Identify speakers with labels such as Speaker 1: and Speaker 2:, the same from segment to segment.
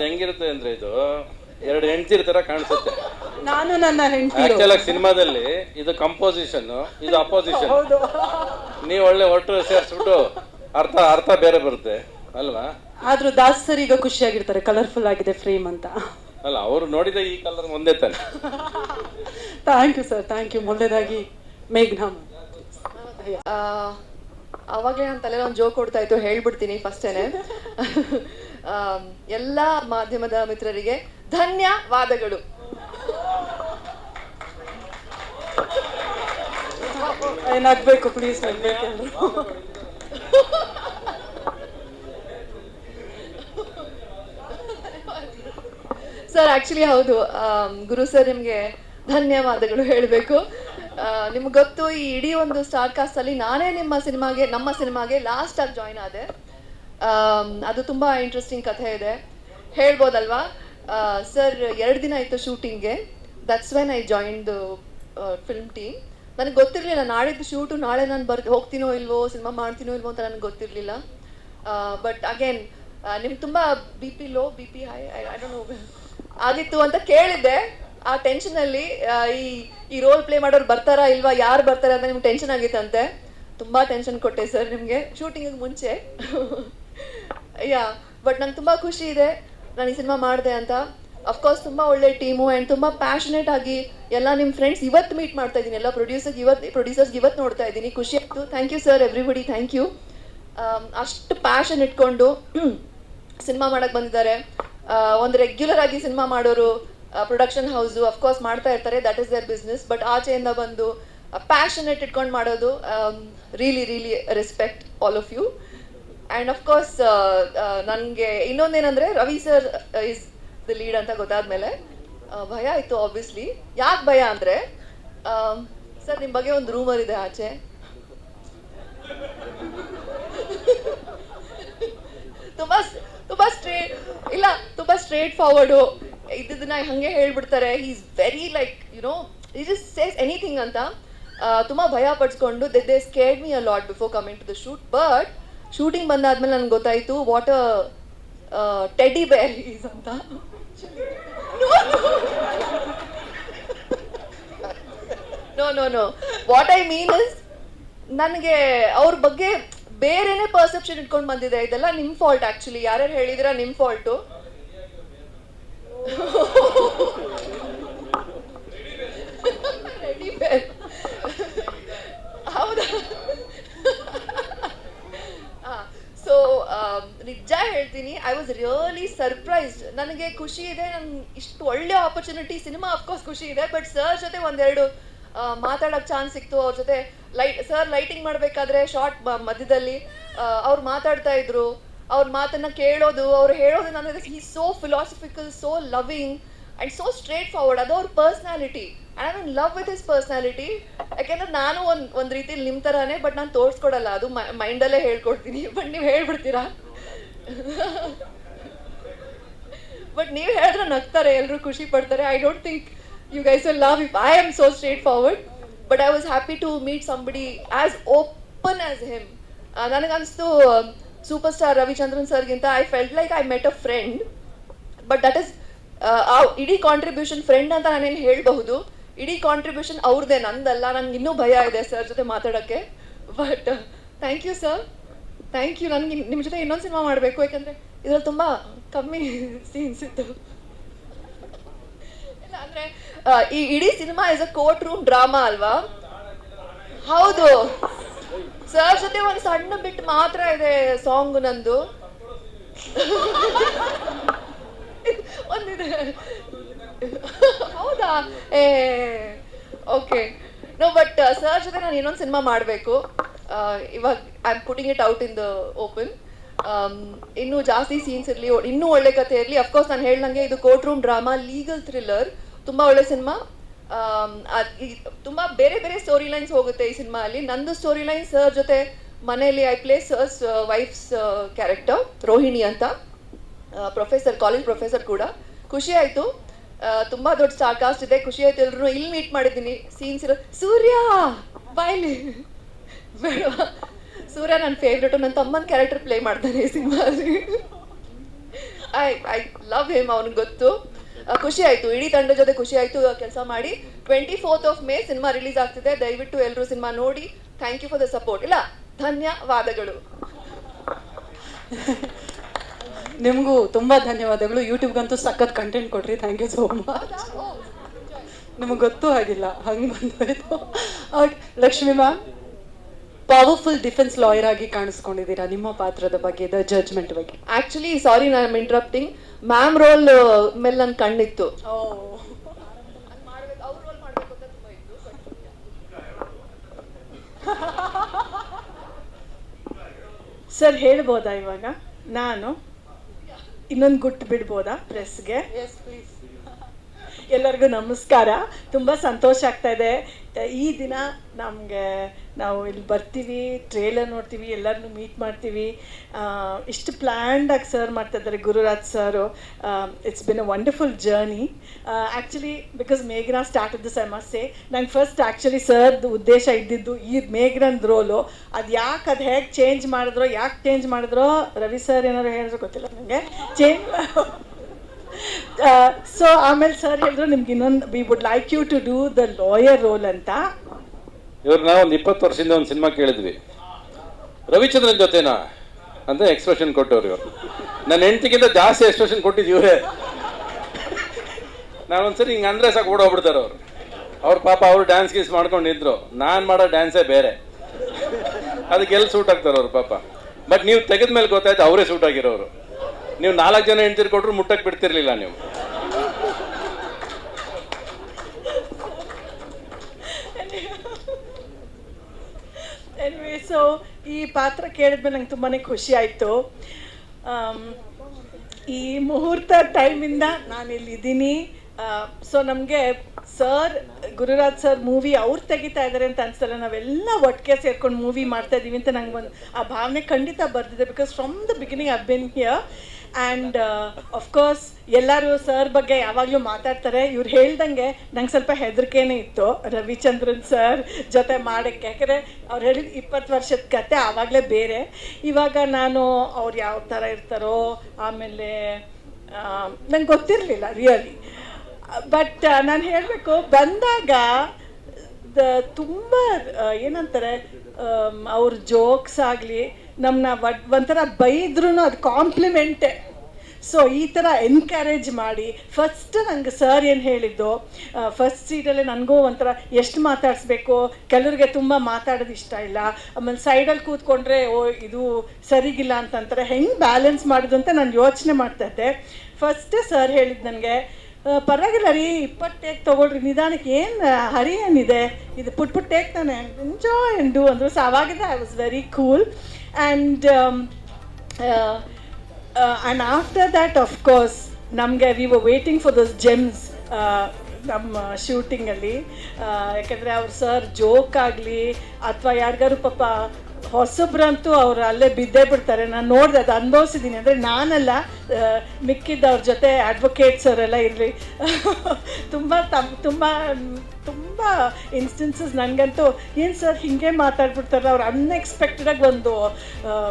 Speaker 1: ಇದು ಹೆಂಗಿರುತ್ತೆ ಅಂದ್ರೆ ಇದು ಎರಡು ಹೆಂಡ್ತಿರ್ ತರ ಕಾಣಿಸುತ್ತೆ.
Speaker 2: ನಾನು ನನ್ನ ಹೆಂಡತಿ
Speaker 1: ಆಕ್ಚುಲ್ ಆಗಿ ಸಿನಿಮಾದಲ್ಲಿ ಇದು ಕಂಪೋಸಿಷನ್ ಇದು ಅಪೋಸಿಷನ್
Speaker 2: ಹೌದು.
Speaker 1: ನೀವು ಒಳ್ಳೆ ಒಟ್ಟು ಸೇರಿಸ್ಬಿಟ್ಟು ಅರ್ಥ ಅರ್ಥ ಬೇರೆ ಬರುತ್ತೆ ಅಲ್ವಾ?
Speaker 2: ಆದ್ರೂ ದಾಸ್ ಸರ್ ಈಗ ಖುಷಿಯಾಗಿರ್ತಾರೆ ಕಲರ್ಫುಲ್ ಆಗಿದೆ ಫ್ರೇಮ್ ಅಂತ.
Speaker 1: ಅಲ್ಲ ಅವ್ರು ನೋಡಿದ ಈ ಕಲರ್ ಒಂದೇ ತಾನೆ.
Speaker 2: Thank you sir thank you ಮೊದಲೇದಾಗಿ ಮೇಘ್ನಾಮ್
Speaker 3: ಅವಾಗಲೇ ನನ್ನ ತಲೆ ಒಂದು ಜೋಕ್ ಕೊಡ್ತಾ ಇತ್ತು ಹೇಳ್ಬಿಡ್ತೀನಿ ಫಸ್ಟೇನೆ ಎಲ್ಲ ಮಾಧ್ಯಮದ ಮಿತ್ರರಿಗೆ ಧನ್ಯವಾದಗಳು.
Speaker 2: ಏನಾಗಬೇಕು ಪ್ಲೀಸ್
Speaker 3: ಸರ್ ಆಕ್ಚುಲಿ ಹೌದು. ಗುರು ಸರ್ ನಿಮಗೆ ಧನ್ಯವಾದಗಳು ಹೇಳಬೇಕು. ನಿಮ್ಗೆ ಗೊತ್ತು ಈ ಇಡೀ ಒಂದು ಸ್ಟಾರ್ ಕಾಸ್ಟ್ ಅಲ್ಲಿ ನಾನೇ ನಿಮ್ಮ ಸಿನಿಮಾಗೆ ನಮ್ಮ ಸಿನಿಮಾಗೆ ಲಾಸ್ಟ್ ಆಗಿ ಜಾಯ್ನ್ ಆದೆ. ಅದು ತುಂಬಾ ಇಂಟ್ರೆಸ್ಟಿಂಗ್ ಕಥೆ ಇದೆ. ಹೇಳ್ಬೋದಲ್ವಾ? ಸರ್, ಎರಡು ದಿನ ಇತ್ತು ಶೂಟಿಂಗ್ಗೆ. That's when I join the film team ನನಗೆ ಗೊತ್ತಿರಲಿಲ್ಲ, ನಾಳಿದ್ದು ಶೂಟು, ನಾಳೆ ನಾನು ಬರ್, ಹೋಗ್ತೀನೋ ಇಲ್ವೋ ಸಿನಿಮಾ ಮಾಡ್ತೀನೋ ಇಲ್ವೋ ಅಂತ ನನಗೆ ಗೊತ್ತಿರಲಿಲ್ಲ. ಬಟ್ ಅಗೇನ್ ನಿಮ್ಗೆ ತುಂಬ B P low B P high I don't know ಆಗಿತ್ತು ಅಂತ ಕೇಳಿದ್ದೆ. ಆ ಟೆನ್ಷನಲ್ಲಿ ಈ ಈ ರೋಲ್ ಪ್ಲೇ ಮಾಡೋರು ಬರ್ತಾರಾ ಇಲ್ವಾ, ಯಾರು ಬರ್ತಾರೆ ಅಂತ ನಿಮ್ಗೆ ಟೆನ್ಷನ್ ಆಗಿತ್ತಂತೆ. ತುಂಬ ಟೆನ್ಷನ್ ಕೊಟ್ಟೆ ಸರ್ ನಿಮಗೆ. ಶೂಟಿಂಗಿಗೆ ಮುಂಚೆ. ಯಾ ಬಟ್ ನಂಗೆ ತುಂಬ ಖುಷಿ ಇದೆ ನಾನು ಈ ಸಿನಿಮಾ ಮಾಡಿದೆ ಅಂತ. ಅಫ್ಕೋರ್ಸ್ ತುಂಬ ಒಳ್ಳೆ ಟೀಮು ಆ್ಯಂಡ್ ತುಂಬ ಪ್ಯಾಷನೇಟ್ ಆಗಿ ಎಲ್ಲ ನಿಮ್ಮ ಫ್ರೆಂಡ್ಸ್ ಇವತ್ತು ಮೀಟ್ ಮಾಡ್ತಾ ಇದ್ದೀನಿ. ಎಲ್ಲ ಪ್ರೊಡ್ಯೂಸರ್ಗೆ ಇವತ್ತು ಪ್ರೊಡ್ಯೂಸರ್ಸ್ ಇವತ್ತು ನೋಡ್ತಾ ಇದ್ದೀನಿ. ಖುಷಿ ಆಯಿತು. Thank you sir everybody thank you ಅಷ್ಟು ಪ್ಯಾಷನ್ ಇಟ್ಕೊಂಡು ಸಿನಿಮಾ ಮಾಡೋಕ್ಕೆ ಬಂದಿದ್ದಾರೆ. ಒಂದು ರೆಗ್ಯುಲರ್ ಆಗಿ ಸಿನಿಮಾ ಮಾಡೋರು ಪ್ರೊಡಕ್ಷನ್ ಹೌಸು ಅಫ್ಕೋರ್ಸ್ ಮಾಡ್ತಾ ಇರ್ತಾರೆ. That is their business but ಆಚೆಯಿಂದ ಬಂದು ಪ್ಯಾಷನೇಟ್ ಇಟ್ಕೊಂಡು ಮಾಡೋದು really really respect all of you and of course ನನಗೆ ಇನ್ನೊಂದೇನಂದರೆ Ravi sir is the lead ಅಂತ ಗೊತ್ತಾದ್ಮೇಲೆ ಭಯ ಇತ್ತು ಆಬ್ವಿಯಸ್ಲಿ ಯಾಕೆ ಭಯ ಅಂದರೆ ಸರ್ ನಿಮ್ಮ ಬಗ್ಗೆ ಒಂದು ರೂಮರ್ ಇದೆ ಆಚೆ. ತುಂಬ ತುಂಬ ಸ್ಟ್ರೇಟ್ ಇಲ್ಲ, ತುಂಬ ಸ್ಟ್ರೇಟ್ ಫಾರ್ವರ್ಡು ಇದನ್ನ ಹಂಗೆ ಹೇಳ್ಬಿಡ್ತಾರೆ. Is very like you know is is says anything ಅಂತ. ತುಂಬ ಭಯ ಪಡಿಸ್ಕೊಂಡು they scared me a lot before coming to the shoot but shooting ಬಂದಾದ್ಮೇಲೆ ನನ್ಗೆ ಗೊತ್ತಾಯ್ತು what a teddy bear is ಅಂತ. No no no what I mean is ನನಗೆ ಅವ್ರ ಬಗ್ಗೆ ಬೇರೆನೆ ಪರ್ಸೆಪ್ಷನ್ ಇಟ್ಕೊಂಡು ಬಂದಿದೆ. ಇದೆಲ್ಲ ನಿಮ್ ಫಾಲ್ಟ್ ಆಕ್ಚುಲಿ ಯಾರ್ಯಾರು ಹೇಳಿದ್ರ ನಿಮ್ ಫಾಲ್ಟು ಹೌದಾ ಸೊ ನಿಜ ಹೇಳ್ತೀನಿ ಐ ರಿಯಲಿ ಸರ್ಪ್ರೈಸ್ಡ್ ನನಗೆ ಖುಷಿ ಇದೆ ನನ್ಗೆ ಇಷ್ಟು ಒಳ್ಳೆ ಆಪರ್ಚುನಿಟಿ ಸಿನಿಮಾ ಅಫ್ಕೋರ್ಸ್ ಖುಷಿ ಇದೆ ಬಟ್ ಸರ್ ಜೊತೆ ಒಂದೆರಡು ಮಾತಾಡೋಕೆ ಚಾನ್ಸ್ ಸಿಕ್ತು ಅವ್ರ ಜೊತೆ. ಲೈಟ್ ಸರ್ ಲೈಟಿಂಗ್ ಮಾಡಬೇಕಾದ್ರೆ ಶಾರ್ಟ್ ಮಧ್ಯದಲ್ಲಿ ಅವ್ರು ಮಾತಾಡ್ತಾ ಇದ್ರು. ಅವ್ರ ಮಾತನ್ನ ಕೇಳೋದು, ಅವ್ರು ಹೇಳೋದು ನನಗೆ ಈ so philosophical so loving and so straight forward ಅದು ಅವ್ರ personality and I love with his personality ಯಾಕೆಂದ್ರೆ ನಾನು ಒಂದು ಒಂದು ರೀತಿಲಿ ನಿಮ್ಮ ಥರನೇ ಬಟ್ ನಾನು ತೋರಿಸ್ಕೊಡಲ್ಲ. ಅದು ಮೈಂಡಲ್ಲೇ ಹೇಳ್ಕೊಡ್ತೀನಿ. ಬಟ್ ನೀವು ಹೇಳ್ಬಿಡ್ತೀರಾ? ಬಟ್ ನೀವು ಹೇಳಿದ್ರೆ ನಗ್ತಾರೆ ಎಲ್ಲರೂ ಖುಷಿ ಪಡ್ತಾರೆ. I don't think you guys will love if I am so straight forward but I was happy to meet somebody as open as him ನನಗನ್ನಿಸ್ತು super star Ravichandran ಸರ್ಗಿಂತ I felt like I met a friend but that is ಆ ಇಡೀ contribution friend ಅಂತ ನಾನೇನು ಹೇಳಬಹುದು. ಇಡೀ contribution ಅವ್ರದ್ದೇ ನಂದಲ್ಲ. ನನಗೆ ಇನ್ನೂ ಭಯ ಇದೆ ಸರ್ ಜೊತೆ ಮಾತಾಡೋಕ್ಕೆ. But thank you sir thank you ನನಗೆ ನಿಮ್ಮ ಜೊತೆ ಇನ್ನೊಂದು ಸಿನಿಮಾ ಮಾಡಬೇಕು, ಯಾಕಂದರೆ ಇದರಲ್ಲಿ ತುಂಬ ಕಮ್ಮಿ ಸೀನ್ಸ್ ಇತ್ತು. ಇಲ್ಲ, ಅಂದರೆ ಈ ಇಡೀ cinema is a court room drama ಅಲ್ವಾ? ಹೌದು. ಸರ್ ಜೊತೆ ಒಂದು ಸಣ್ಣ ಬಿಟ್ಟು ಮಾತ್ರ ಇದೆ ಸಾಂಗ್ ನಂದು. ಒಂದಿದೆ. ಹೌದಾ? ಏ ಓಕೆ ನೋ ಬಟ್ ಸರ್ ಜೊತೆ ನಾನು ಇನ್ನೊಂದು ಸಿನಿಮಾ ಮಾಡಬೇಕು. ಇವಾಗ I am putting it out in the open ಇನ್ನೂ ಜಾಸ್ತಿ ಸೀನ್ಸ್ ಇರಲಿ ಇನ್ನೂ ಒಳ್ಳೆ ಕಥೆ ಇರಲಿ. ಅಫ್ಕೋರ್ಸ್ ನಾನು ಹೇಳ್ದಂಗೆ ಇದು court room drama legal thriller ತುಂಬಾ ಒಳ್ಳೆ ಸಿನಿಮಾ ತುಂಬಾ ಬೇರೆ ಬೇರೆ ಸ್ಟೋರಿ ಲೈನ್ಸ್ ಹೋಗುತ್ತೆ ಈ ಸಿನಿಮಾ ಅಲ್ಲಿ. ನಂದು ಸ್ಟೋರಿ ಲೈನ್ ಸರ್ ಜೊತೆ ಮನೆಯಲ್ಲಿ I play sir's wife's character Rohini ಅಂತ. ಪ್ರೊಫೆಸರ್ ಕಾಲೇಜ್ ಪ್ರೊಫೆಸರ್ ಕೂಡ. ಖುಷಿ ಆಯ್ತು. ತುಂಬ ದೊಡ್ಡ ಸ್ಟಾರ್ ಕಾಸ್ಟ್ ಇದೆ. ಖುಷಿ ಆಯ್ತು. ಎಲ್ಲರೂ ಇಲ್ಲಿ ಮೀಟ್ ಮಾಡಿದ್ದೀನಿ. ಸೀನ್ಸ್ ಇರೋ ಸೂರ್ಯ ಬಾಯ್ಲಿ ಸೂರ್ಯ ನನ್ನ ಫೇವ್ರೇಟು ನನ್ನ ತಮ್ಮನ ಕ್ಯಾರೆಕ್ಟರ್ ಪ್ಲೇ ಮಾಡ್ತಾನೆ ಈ ಸಿನಿಮಾಲಿ. ಐ ಐ ಲವ್ ಹಿಮ್ ಅವ್ನಿಗೆ ಗೊತ್ತು. ಖುಷಿ ಆಯ್ತು ಇಡೀ ತಂಡ ಜೊತೆ ಖುಷಿ ಆಯ್ತು ಕೆಲಸ ಮಾಡಿ. Twenty fourth of May cinema release ಆಗ್ತಿದೆ. ದಯವಿಟ್ಟು ಎಲ್ಲರೂ ಸಿನಿಮಾ ನೋಡಿ. Thank you for the support ಇಲ್ಲ ಧನ್ಯವಾದಗಳು.
Speaker 2: ನಿಮಗೂ ತುಂಬ ಧನ್ಯವಾದಗಳು. ಯೂಟ್ಯೂಬ್ಗಂತೂ ಸಖತ್ ಕಂಟೆಂಟ್ ಕೊಡ್ರಿ ಥ್ಯಾಂಕ್ ಯು ಸೋ ಮಚ್ ನಿಮಗೆ ಗೊತ್ತೂ ಆಗಿಲ್ಲ. ಹಂಗೆ ಬಂದೋಯ್ತು. Okay Lakshmi ma'am powerful defence lawyer ಆಗಿ ಕಾಣಿಸ್ಕೊಂಡಿದ್ದೀರಾ ನಿಮ್ಮ ಪಾತ್ರದ ಬಗ್ಗೆ ದ ಜಜ್ಮೆಂಟ್ ಬಗ್ಗೆ?
Speaker 3: ಆಕ್ಚುಲಿ ಸಾರಿ ನಾನು ಇಂಟ್ರಪ್ಟಿಂಗ್ ಮ್ಯಾಮ್ ರೋಲ್ ಮೇಲೆ ನನ್ನ ಕಣ್ಣಿತ್ತು.
Speaker 4: ಸರ್ ಹೇಳ್ಬೋದಾ ಇವಾಗ? ನಾನು ಇನ್ನೊಂದು ಗುಟ್ಟು ಬಿಡ್ಬೋದಾ ಪ್ರೆಸ್ಗೆ? ಎಲ್ಲರಿಗೂ ನಮಸ್ಕಾರ. ತುಂಬ ಸಂತೋಷ ಆಗ್ತಾ ಇದೆ. ಈ ದಿನ ನಮಗೆ ನಾವು ಇಲ್ಲಿ ಬರ್ತೀವಿ ಟ್ರೇಲರ್ ನೋಡ್ತೀವಿ ಎಲ್ಲರನ್ನೂ ಮೀಟ್ ಮಾಡ್ತೀವಿ. ಇಷ್ಟು ಪ್ಲ್ಯಾಂಡಾಗಿ ಸರ್ ಮಾಡ್ತಾ ಇದ್ದಾರೆ Gururaj sir it's been a wonderful journey actually because ಮೇಘನಾ ಸ್ಟಾರ್ಟ್ ದಿಸ್ ಸಮಸ್ಯೆ ಮಸ್ಟ್ ಸೇ ನಂಗೆ ಫಸ್ಟ್ ಆ್ಯಕ್ಚುಲಿ ಸರ್ದು ಉದ್ದೇಶ ಇದ್ದಿದ್ದು ಈ ಮೇಘನಂದ್ ರೋಲು ಅದು ಯಾಕೆ ಅದು ಹೇಗೆ ಚೇಂಜ್ ಮಾಡಿದ್ರೋ, ಯಾಕೆ ಚೇಂಜ್ ಮಾಡಿದ್ರೋ, ರವಿ ಸರ್ ಏನಾದ್ರು ಹೇಳಿದ್ರು ಗೊತ್ತಿಲ್ಲ ನನಗೆ ಚೇಂಜ್ ಸೊ ಆಮೇಲೆ ಸರ್ ಹೇಳಿದ್ರು, ನಿಮ್ಗೆ ಇನ್ನೊಂದು we would like you to do the lawyer role ಅಂತ.
Speaker 1: ಇವ್ರು ನಾವು ಒಂದು ಇಪ್ಪತ್ತು ವರ್ಷದಿಂದ ಒಂದು ಸಿನಿಮಾ ಕೇಳಿದ್ವಿ. ರವಿಚಂದ್ರನ್ ಜೊತೆನಾ? ಅಂತ ಎಕ್ಸ್ಪ್ರೆಷನ್ ಕೊಟ್ಟವ್ರು ಇವರು. ನನ್ನ ಹೆಂಡತಿಗಿಂತ ಜಾಸ್ತಿ ಎಕ್ಸ್ಪ್ರೆಷನ್ ಕೊಟ್ಟಿದ್ದು ಇವರೇ. ನಾನೊಂದ್ಸರಿ ಹಿಂಗೆ ಅಂದ್ರೆ ಸಾಕು ಓಡೋಗ್ಬಿಡ್ತಾರೆ ಅವರು. ಅವ್ರ ಪಾಪ ಅವರು ಡ್ಯಾನ್ಸ್ ಗೀಸ್ ಮಾಡ್ಕೊಂಡಿದ್ರು. ನಾನು ಮಾಡೋ ಡ್ಯಾನ್ಸೇ ಬೇರೆ. ಅದಕ್ಕೆ ಎಲ್ಲಿ ಸೂಟ್ ಆಗ್ತಾರೆ ಅವ್ರು ಪಾಪ. ಬಟ್ ನೀವು ತೆಗೆದ ಮೇಲೆ ಗೊತ್ತಾಯ್ತು ಅವರೇ ಸೂಟ್ ಆಗಿರೋರು. ನೀವು ನಾಲ್ಕು ಜನ ಹೆಂಡ್ತಿರ್ ಕೊಟ್ಟರು ಮುಟ್ಟಕ್ಕೆ ಬಿಡ್ತಿರ್ಲಿಲ್ಲ ನೀವು.
Speaker 4: ಎನಿವೆ ಸೊ ಈ ಪಾತ್ರ ಕೇಳಿದ್ಮೇಲೆ ನಂಗೆ ತುಂಬಾ ಖುಷಿ ಆಯಿತು. ಈ ಮುಹೂರ್ತ ಟೈಮಿಂದ ನಾನು ಇಲ್ಲಿದ್ದೀನಿ ಸೊ ನಮಗೆ ಸರ್ ಗುರುರಾಜ್ ಸರ್ ಮೂವಿ ಅವ್ರು ತೆಗಿತಾ ಇದ್ದಾರೆ ಅಂತ ಅನ್ಸಲ್ಲ ನಾವೆಲ್ಲ ಒಟ್ಟಿಗೆ ಸೇರ್ಕೊಂಡು ಮೂವಿ ಮಾಡ್ತಾ ಇದ್ದೀವಿ ಅಂತ ನಂಗೆ ಒಂದು ಆ ಭಾವನೆ ಖಂಡಿತ ಬರ್ತಿದೆ because from the beginning I been here and of course ಎಲ್ಲರೂ ಸರ್ ಬಗ್ಗೆ ಯಾವಾಗಲೂ ಮಾತಾಡ್ತಾರೆ. ಇವ್ರು ಹೇಳ್ದಂಗೆ ನಂಗೆ ಸ್ವಲ್ಪ ಹೆದರಿಕೆನೇ ಇತ್ತು ರವಿಚಂದ್ರನ್ ಸರ್ ಜೊತೆ ಮಾಡೋಕ್ಕೆ. ಯಾಕಂದರೆ ಅವ್ರು ಹೇಳಿದ ಇಪ್ಪತ್ತು ವರ್ಷದ ಕತೆ ಆವಾಗಲೇ ಬೇರೆ. ಇವಾಗ ನಾನು ಅವ್ರು ಯಾವ ಥರ ಇರ್ತಾರೋ, ಆಮೇಲೆ ನಂಗೆ ಗೊತ್ತಿರಲಿಲ್ಲ ರಿಯಲಿ ಬಟ್ ನಾನು ಹೇಳಬೇಕು, ಬಂದಾಗ ದ, ತುಂಬ ಏನಂತಾರೆ ಅವ್ರ ಜೋಕ್ಸ್ ಆಗಲಿ ನಮ್ಮನ್ನ ಒಂಥರ ಬೈದ್ರೂ ಅದು ಕಾಂಪ್ಲಿಮೆಂಟೇ ಸೊ ಈ ಥರ ಎನ್ಕರೇಜ್ ಮಾಡಿ ಫಸ್ಟ್ ನಂಗೆ ಸರ್ ಏನು ಹೇಳಿದ್ದು ಫಸ್ಟ್ ಸೀಟಲ್ಲೇ ನನಗೂ ಒಂಥರ ಎಷ್ಟು ಮಾತಾಡಿಸ್ಬೇಕು, ಕೆಲವ್ರಿಗೆ ತುಂಬ ಮಾತಾಡೋದು ಇಷ್ಟ ಇಲ್ಲ. ಆಮೇಲೆ ಸೈಡಲ್ಲಿ ಕೂತ್ಕೊಂಡ್ರೆ, ಓ, ಇದು ಸರಿಗಿಲ್ಲ ಅಂತಂತಾರೆ. ಹೆಂಗೆ ಬ್ಯಾಲೆನ್ಸ್ ಮಾಡೋದು ಅಂತ ನಾನು ಯೋಚನೆ ಮಾಡ್ತಾಯಿದ್ದೆ ಫಸ್ಟೇ ಸರ್ ಹೇಳಿದ್ದು ನನಗೆ ಪರವಾಗಿಲ್ಲ ರೀ ಇಪ್ಪತ್ತು ಟೇಕ್ ತೊಗೊಳ್ರಿ. ನಿಧಾನಕ್ಕೆ ಏನು ಹರಿ ಏನಿದೆ? ಇದು ಪುಟ್ ಪುಟ್ ಟೇಕ್ ತಾನೆ ಎಂಜಾಯ್ ಎಂಡು ಅಂದರು. ಸೊ ಅವಾಗಿಂದ I was very cool and and after that of course ನಮಗೆ we were waiting for those gems ನಮ್ಮ ಶೂಟಿಂಗಲ್ಲಿ ಯಾಕೆಂದರೆ ಅವ್ರು ಸರ್ ಜೋಕ್ ಆಗಲಿ, ಅಥವಾ ಯಾರಿಗಾರು ಪಾಪ ಹೊಸಬ್ರಂತೂ ಅವ್ರು ಅಲ್ಲೇ ಬಿದ್ದೇ ಬಿಡ್ತಾರೆ. ನಾನು ನೋಡಿದೆ, ಅದು ಅನುಭವಿಸಿದ್ದೀನಿ ಅಂದರೆ ನಾನಲ್ಲ ಮಿಕ್ಕಿದ್ದವ್ರ ಮಿಕ್ಕಿದ್ದ ಅವ್ರ ಜೊತೆ ಅಡ್ವೊಕೇಟ್ಸ್ ಅವರೆಲ್ಲ ಇರಲಿ. ತುಂಬ ತಮ್, ತುಂಬ ತುಂಬ ಇನ್ಸ್ಟೆನ್ಸಸ್ ನನಗಂತೂ, ಏನು ಸರ್ ಹಿಂಗೆ ಮಾತಾಡ್ಬಿಡ್ತಾರೆ ಅವ್ರು ಅನ್ಎಕ್ಸ್ಪೆಕ್ಟೆಡಾಗಿ ಒಂದು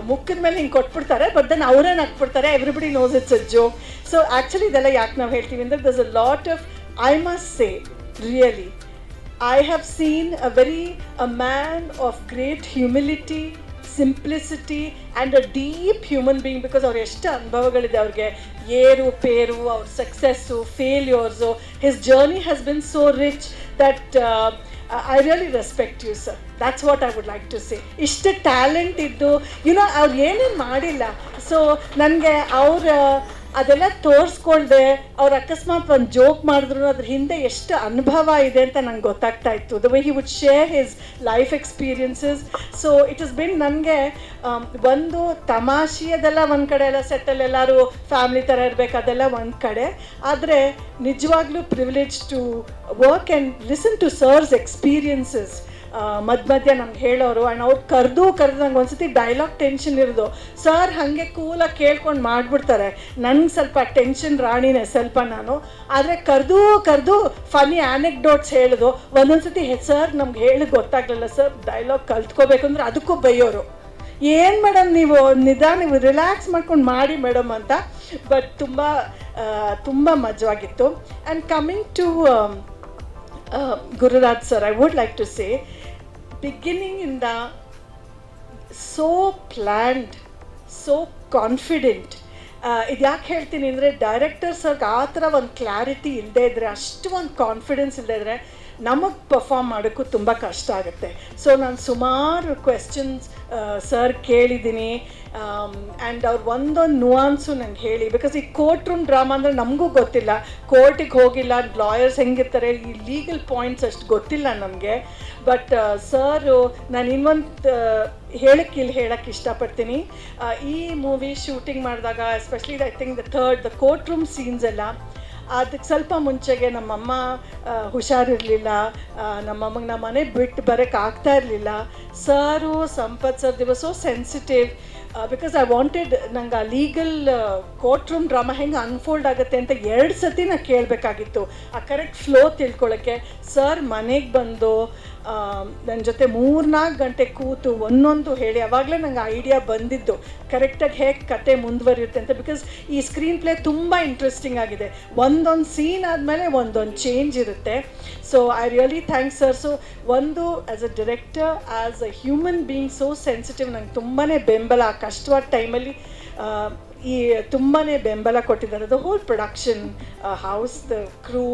Speaker 4: ಮುಖದ ಮೇಲೆ ಹಿಂಗೆ ಕೊಟ್ಬಿಡ್ತಾರೆ ಬಟ್ ದೆನ್ ಅವರೇ ನಕ್ಬಿಡ್ತಾರೆ. Everybody knows it's a joke so actually ಇದೆಲ್ಲ ಯಾಕೆ ನಾವು ಹೇಳ್ತೀವಿ ಅಂದರೆ thus a lot of I must say really I have seen a very a man of great humility, simplicity and a deep human being because ಅವ್ರು ಎಷ್ಟು ಅನುಭವಗಳಿದೆ ಅವ್ರಿಗೆ. ಏರು ಪೇರು ಅವ್ರ success failures his journey has been so rich that I really respect you sir that's what I would like to see ಇಷ್ಟು talent ಇದ್ದು you know ಅವ್ರು ಏನೇನು ಮಾಡಿಲ್ಲ. ಸೊ ನನಗೆ ಅವ್ರ ಅದೆಲ್ಲ ತೋರಿಸ್ಕೊಳ್ದೆ, ಅವ್ರು ಅಕಸ್ಮಾತ್ ಒಂದು ಜೋಕ್ ಮಾಡಿದ್ರು ಅದ್ರ ಹಿಂದೆ ಎಷ್ಟು ಅನುಭವ ಇದೆ ಅಂತ ನಂಗೆ ಗೊತ್ತಾಗ್ತಾ ಇತ್ತು. The way he would share his life experiences so it is been ನನಗೆ ಒಂದು ತಮಾಷೆಯದೆಲ್ಲ ಒಂದು ಕಡೆ ಎಲ್ಲ ಸೆಟ್ಟಲ್ಲಿ ಎಲ್ಲರೂ ಫ್ಯಾಮಿಲಿ ಥರ ಇರಬೇಕು, ಅದೆಲ್ಲ ಒಂದು ಕಡೆ. ಆದರೆ ನಿಜವಾಗ್ಲೂ privilege to work and listen to sir's experiences ಮಧ್ಯ ಮಧ್ಯ ನಮ್ಗೆ ಹೇಳೋರು. ಆ್ಯಂಡ್ ಅವ್ರು ಕರೆದು ಕರೆದು ನಂಗೆ ಒಂದ್ಸತಿ ಡೈಲಾಗ್ ಟೆನ್ಷನ್ ಇರೋದು. ಸರ್ ಹಾಗೆ ಕೂಲಾಗಿ ಕೇಳ್ಕೊಂಡು ಮಾಡಿಬಿಡ್ತಾರೆ. ನನಗೆ ಸ್ವಲ್ಪ ಟೆನ್ಷನ್ ರಾಣಿನೇ ಸ್ವಲ್ಪ ನಾನು. ಆದರೆ ಕರೆದು ಕರೆದು ಫನಿ ಆನೆಕ್ಡೋಟ್ಸ್ ಹೇಳೋದು. ಒಂದೊಂದು ಸತಿ ಸರ್ ನಮ್ಗೆ ಹೇಳಿ ಗೊತ್ತಾಗಲಿಲ್ಲ ಸರ್ ಡೈಲಾಗ್ ಕಲ್ತ್ಕೋಬೇಕು ಅಂದ್ರೆ ಅದಕ್ಕೂ ಬೈಯೋರು. ಏನು ಮೇಡಮ್ ನೀವು? ನಿಧಾನ ನೀವು ರಿಲ್ಯಾಕ್ಸ್ ಮಾಡ್ಕೊಂಡು ಮಾಡಿ ಮೇಡಮ್ ಅಂತ. ಬಟ್ ತುಂಬ ತುಂಬ ಮಜವಾಗಿತ್ತು. And coming to Uh, Guru Gururaj sir, I would like to say, beginning in the so planned, so confident, ಇದು ಯಾಕೆ ಹೇಳ್ತೀನಿ ಅಂದರೆ ಡೈರೆಕ್ಟರ್ ಸರ್ಗೆ ಆ ಥರ ಒಂದು ಕ್ಲಾರಿಟಿ ಇಲ್ಲದೇ ಇದ್ದರೆ ಅಷ್ಟು ಒಂದು ಕಾನ್ಫಿಡೆನ್ಸ್ ಇಲ್ಲದೇ ಇದ್ದರೆ ನಮಗೆ ಪರ್ಫಾರ್ಮ್ ಮಾಡೋಕ್ಕೂ ತುಂಬ ಕಷ್ಟ ಆಗುತ್ತೆ. ಸೊ ನಾನು ಸುಮಾರು ಕ್ವೆಶನ್ಸ್ ಸರ್ ಕೇಳಿದ್ದೀನಿ. ಆ್ಯಂಡ್ ಅವ್ರ ಒಂದೊಂದು ನುವಾನ್ಸು ನಂಗೆ ಹೇಳಿ. ಬಿಕಾಸ್ ಈ ಕೋರ್ಟ್ ರೂಮ್ ಡ್ರಾಮಾ ಅಂದರೆ ನಮಗೂ ಗೊತ್ತಿಲ್ಲ. ಕೋರ್ಟಿಗೆ ಹೋಗಿಲ್ಲ ಲಾಯರ್ಸ್ ಹೆಂಗಿರ್ತಾರೆ, ಈ ಲೀಗಲ್ ಪಾಯಿಂಟ್ಸ್ ಅಷ್ಟು ಗೊತ್ತಿಲ್ಲ ನಮಗೆ. ಬಟ್ ಸರು ನಾನು ಇನ್ನೊಂದು ಹೇಳಕ್ಕೆ ಇಲ್ಲಿ ಹೇಳಕ್ಕೆ ಇಷ್ಟಪಡ್ತೀನಿ. ಈ ಮೂವಿ ಶೂಟಿಂಗ್ ಮಾಡಿದಾಗ especially I think the third the court room scenes ಎಲ್ಲ ಅದಕ್ಕೆ ಸ್ವಲ್ಪ ಮುಂಚೆಗೆ ನಮ್ಮಮ್ಮ ಹುಷಾರಿರಲಿಲ್ಲ. ನಮ್ಮಮ್ಮಗೆ ನಮ್ಮ ಮನೆ ಬಿಟ್ಟು ಬರೋಕ್ಕೆ ಆಗ್ತಾ ಇರಲಿಲ್ಲ. ಸರು, ಸಂಪತ್ ಸರ್ ದಿವಸ so sensitive because I wanted ನಂಗೆ ಆ ಲೀಗಲ್ ಕೋರ್ಟ್ ರೂಮ್ ಡ್ರಾಮಾ ಹೆಂಗೆ ಅನ್ಫೋಲ್ಡ್ ಆಗುತ್ತೆ ಅಂತ ಎರಡು ಸತಿ ನಾನು ಕೇಳಬೇಕಾಗಿತ್ತು. ಆ ಕರೆಕ್ಟ್ ಫ್ಲೋ ತಿಳ್ಕೊಳ್ಳೋಕ್ಕೆ ಸರ್ ಮನೆಗೆ ಬಂದು ನನ್ನ ಜೊತೆ ಮೂರ್ನಾಲ್ಕು ಗಂಟೆ ಕೂತು ಒಂದೊಂದು ಹೇಳಿ, ಅವಾಗಲೇ ನಂಗೆ ಐಡಿಯಾ ಬಂದಿದ್ದು. ಕರೆಕ್ಟಾಗಿ ಹೇಗೆ ಕತೆ ಮುಂದುವರಿಯುತ್ತೆ ಅಂತ ಬಿಕಾಸ್ ಈ ಸ್ಕ್ರೀನ್ ಪ್ಲೇ ತುಂಬ ಇಂಟ್ರೆಸ್ಟಿಂಗ್ ಆಗಿದೆ. ಒಂದೊಂದು ಸೀನ್ ಆದಮೇಲೆ ಒಂದೊಂದು ಚೇಂಜ್ ಇರುತ್ತೆ. So I really thanks sir so ಒಂದು as a director as a human being so sensitive ನಂಗೆ ತುಂಬಾ ಬೆಂಬಲ ಆ ಕಷ್ಟವಾದ ಟೈಮಲ್ಲಿ ಈ ತುಂಬಾ ಬೆಂಬಲ ಕೊಟ್ಟಿದ್ದಾರೆ. The whole production house the crew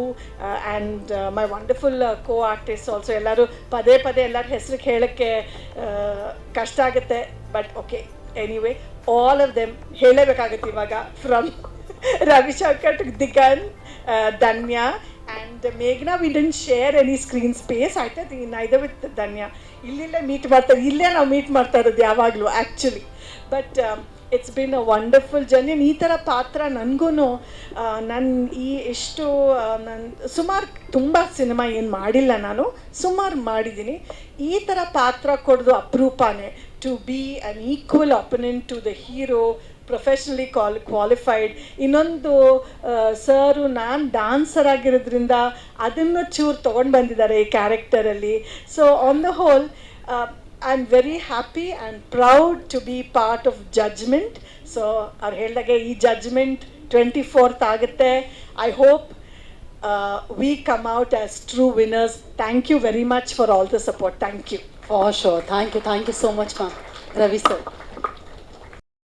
Speaker 4: and my wonderful co artist also ಎಲ್ಲರೂ ಪದೇ ಪದೇ ಎಲ್ಲರ ಹೆಸರು ಹೇಳೋಕ್ಕೆ ಕಷ್ಟ ಆಗುತ್ತೆ. But okay anyway all of them ಹೇಳಬೇಕಾಗುತ್ತೆ ಇವಾಗ. From Ravishankar to Digan Dhanya and ಮೇಘ್ನಾ we didn't share any screen space ಆಯ್ತಾ ನೈದರ್ ವಿತ್ ಧನ್ಯಾ. ಇಲ್ಲಿಲ್ಲೇ ಮೀಟ್ ಮಾಡ್ತಾ ಇಲ್ಲೇ ನಾವು ಮೀಟ್ ಮಾಡ್ತಾ ಇರೋದು ಯಾವಾಗಲೂ actually but it's been a wonderful journey ಈ ಥರ ಪಾತ್ರ ನನಗೂ ನನ್ನ ಈ ಎಷ್ಟು ನನ್ನ ಸುಮಾರು ತುಂಬ ಸಿನಿಮಾ ಏನು ಮಾಡಿಲ್ಲ ನಾನು, ಸುಮಾರು ಮಾಡಿದ್ದೀನಿ ಈ ಥರ ಪಾತ್ರ ಕೊಡೋದು ಅಪರೂಪನೇ. To be an equal opponent to the hero professionally qual qualified ಇನ್ನೊಂದು ಸರು ನಾನು ಡಾನ್ಸರ್ ಆಗಿರೋದ್ರಿಂದ ಅದನ್ನು ಚೂರು ತೊಗೊಂಡು ಬಂದಿದ್ದಾರೆ ಈ ಕ್ಯಾರೆಕ್ಟರಲ್ಲಿ so on the whole I am very happy and proud to be part of judgement so ಅವ್ರು ಹೇಳಿದಾಗೆ ಈ ಜಡ್ಜ್ಮೆಂಟ್ ಟ್ವೆಂಟಿ ಫೋರ್ತ್ ಆಗುತ್ತೆ I hope we come out as true winners thank you very much for all the support thank you
Speaker 2: for sure thank you thank you so much ma'am Ravi sir